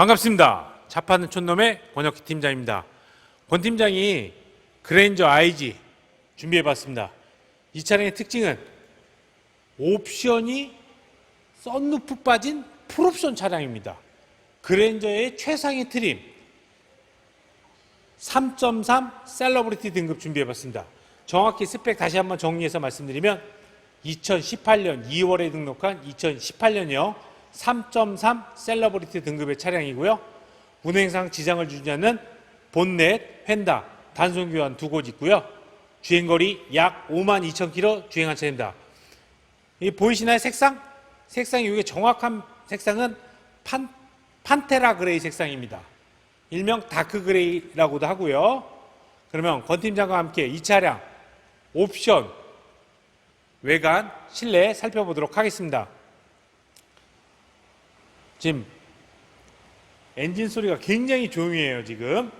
반갑습니다. 차파는 촌놈의 권혁기 팀장입니다. 권 팀장이 그랜저 IG 준비해봤습니다. 이 차량의 특징은 옵션이 썬루프 빠진 풀옵션 차량입니다. 그랜저의 최상위 트림 3.3 셀러브리티 등급 준비해봤습니다. 정확히 스펙 다시 한번 정리해서 말씀드리면 2018년 2월에 등록한 2018년형 3.3 셀러브리티 등급의 차량이고요. 운행상 지장을 주지 않는 본넷, 휀다, 단순 교환 두 곳 있고요. 주행거리 약 5만 2천 킬로 주행한 차입니다. 이 보이시나요? 색상? 색상이 이게 정확한 색상은 판, 판테라 그레이 색상입니다. 일명 다크 그레이라고도 하고요. 그러면 권 팀장과 함께 이 차량 옵션 외관 실내 살펴보도록 하겠습니다. 지금 엔진 소리가 굉장히 조용해요 지금.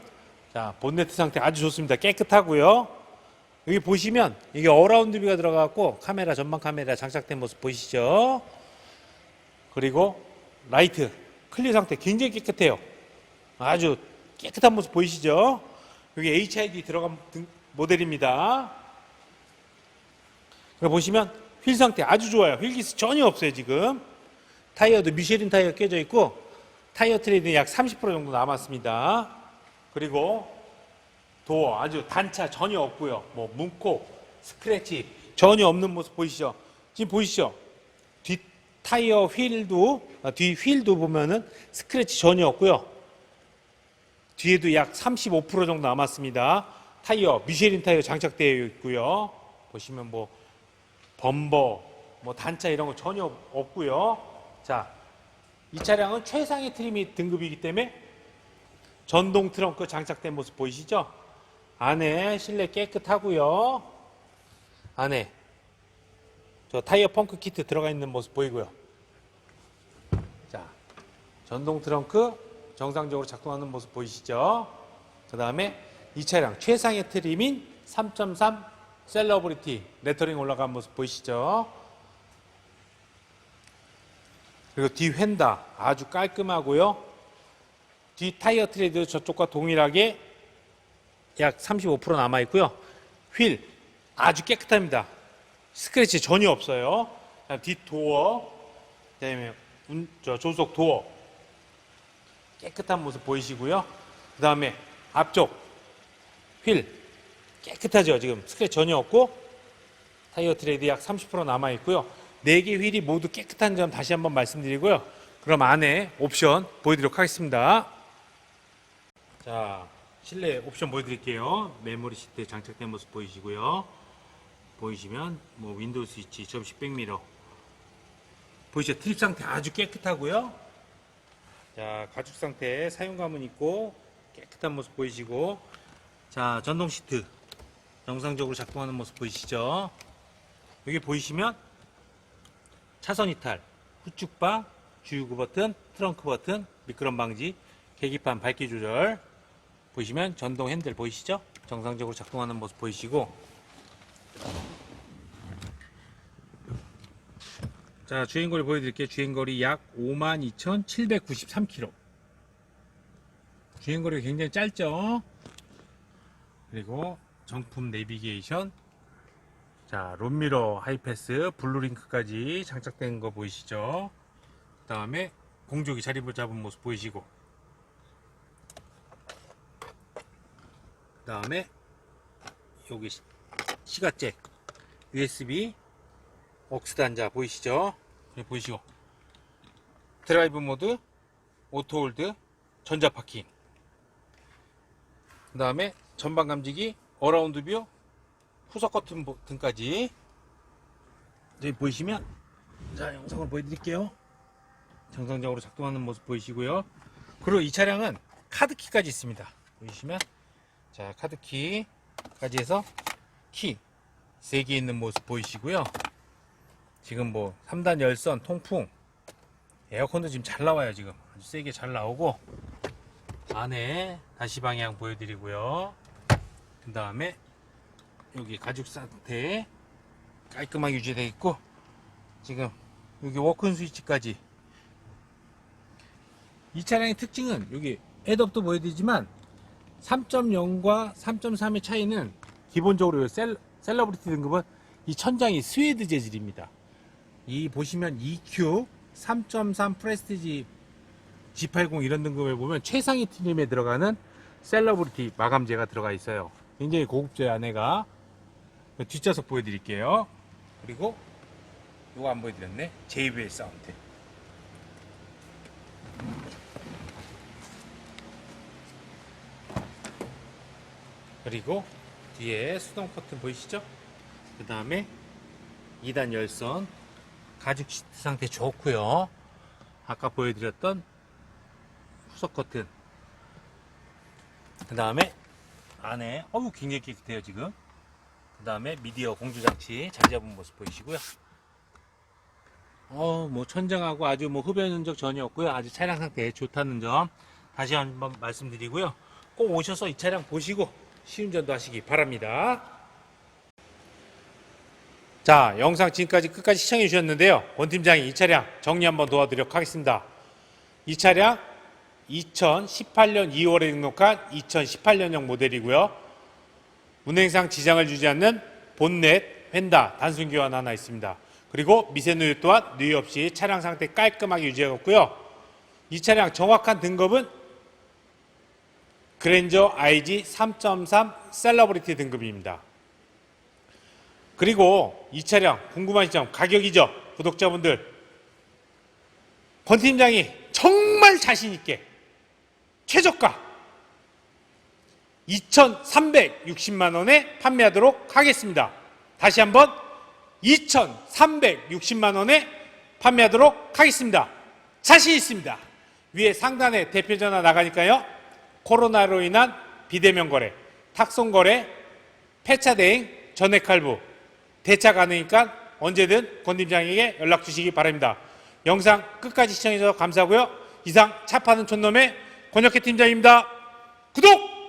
자 본네트 상태 아주 좋습니다. 깨끗하고요. 여기 보시면 이게 어라운드비가 들어가고 카메라 전방 카메라 장착된 모습 보이시죠? 그리고 라이트 클리어 상태 굉장히 깨끗해요. 아주 깨끗한 모습 보이시죠? 여기 HID 들어간 등- 모델입니다. 보시면 휠 상태 아주 좋아요. 휠기스 전혀 없어요 지금. 타이어도 미쉐린 타이어 껴져 있고 타이어 트레이드 약30% 정도 남았습니다. 그리고 도어 아주 단차 전혀 없고요. 뭐 문콕, 스크래치 전혀 없는 모습 보이시죠? 지금 보이시죠? 뒷 타이어 휠도 아, 뒤 휠도 보면은 스크래치 전혀 없고요. 뒤에도 약 35% 정도 남았습니다. 타이어 미쉐린 타이어 장착되어 있고요. 보시면 뭐 범버, 뭐 단차 이런 거 전혀 없고요. 자, 이 차량은 최상의 트림이 등급이기 때문에 전동 트렁크 장착된 모습 보이시죠? 안에 실내 깨끗하고요. 안에 저 타이어 펑크 키트 들어가 있는 모습 보이고요. 자, 전동 트렁크 정상적으로 작동하는 모습 보이시죠? 그 다음에 이 차량 최상의 트림인 3.3 셀러브리티 레터링 올라간 모습 보이시죠? 그리고 뒤 휀다 아주 깔끔하고요. 뒤 타이어 트레드 저쪽과 동일하게 약 35% 남아 있고요. 휠 아주 깨끗합니다. 스크래치 전혀 없어요. 뒷 도어, 그다음에 운, 저 조속 도어 깨끗한 모습 보이시고요. 그다음에 앞쪽 휠 깨끗하죠. 지금 스크래치 전혀 없고 타이어 트레이드 약 30% 남아 있고요. 네 개 휠이 모두 깨끗한 점 다시 한번 말씀드리고요. 그럼 안에 옵션 보여드리도록 하겠습니다. 자, 실내 옵션 보여드릴게요. 메모리 시트 장착된 모습 보이시고요. 보이시면 뭐 윈도우 스위치, 접시 백미러 보이시죠? 트립 상태 아주 깨끗하고요. 자, 가죽 상태 사용감은 있고 깨끗한 모습 보이시고 자, 전동 시트 정상적으로 작동하는 모습 보이시죠? 여기 보이시면 차선 이탈, 후축방, 주유구 버튼, 트렁크 버튼, 미끄럼 방지, 계기판 밝기 조절 보시면 전동 핸들 보이시죠? 정상적으로 작동하는 모습 보이시고 자 주행거리 보여드릴게요. 주행거리 약 52,793km 주행거리가 굉장히 짧죠? 그리고 정품 내비게이션 자, 롬미러 하이패스, 블루링크까지 장착된 거 보이시죠? 그 다음에 공조기 자리를 잡은 모습 보이시고 그 다음에 여기 시- 시가잭 USB 억스 단자 보이시죠? 여기 보이시고 드라이브 모드 오토홀드 전자파킹 그 다음에 전방 감지기 어라운드 뷰 후석 커튼 등까지. 여기 보이시면 자 영상을 보여드릴게요. 정상적으로 작동하는 모습 보이시고요. 그리고 이 차량은 카드키까지 있습니다. 보이시면? 자 카드키까지 해서 키 3개 있는 모습 보이시고요. 지금 뭐 3단 열선 통풍 에어컨도 지금 잘 나와요 지금. 아주 세게 잘 나오고 안에 다시 방향 보여드리고요. 그 다음에 여기 가죽 상태 깔끔하게 유지되어 있고 지금 여기 워큰 스위치까지 이 차량의 특징은 여기 헤드업도 보여드리지만 3.0과 3.3의 차이는 기본적으로 셀, 셀러브리티 등급은 이 천장이 스웨드 재질입니다. 이 보시면 EQ 3.3 프레스티지 G80 이런 등급을 보면 최상위 트림에 들어가는 셀러브리티 마감재가 들어가 있어요. 굉장히 고급제 안에가 뒷좌석 보여드릴게요. 그리고 이거 안 보여드렸네. JBL 사운드. 그리고 뒤에 수동 커튼 보이시죠? 그 다음에 2단 열선 가죽 시트 상태 좋고요. 아까 보여드렸던 후석 커튼. 그 다음에 안에 어우 굉장히 깨끗해요 지금. 그 다음에 미디어 공조 장치 잘 잡은 모습 보이시고요. 어, 뭐 천장하고 아주 뭐 흡연 흔적 전혀 없고요. 아주 차량 상태 좋다는 점 다시 한번 말씀드리고요. 꼭 오셔서 이 차량 보시고 시운전도 하시기 바랍니다. 자, 영상 지금까지 끝까지 시청해 주셨는데요. 권 팀장이 이 차량 정리 한번 도와드리도록 하겠습니다. 이 차량 2018년 2월에 등록한 2018년형 모델이고요. 운행상 지장을 주지 않는 본넷, 휀다, 단순 교환 하나 있습니다. 그리고 미세 누유 또한 누유 없이 차량 상태 깔끔하게 유지하였고요. 이 차량 정확한 등급은 그랜저 IG 3.3 셀러브리티 등급입니다. 그리고 이 차량 궁금하신 점 가격이죠. 구독자분들 권 팀장이 정말 자신 있게 최저가 2,360만 원에 판매하도록 하겠습니다. 다시 한번 2,360만 원에 판매하도록 하겠습니다. 자신 있습니다. 위에 상단에 대표 전화 나가니까요. 코로나로 인한 비대면 거래, 탁송 거래, 폐차 대행, 전액 할부 대차 가능니까 언제든 권 팀장에게 연락 주시기 바랍니다. 영상 끝까지 시청해 주셔서 감사하고요. 이상 차 파는 촌놈의 권혁회 팀장입니다. 구독!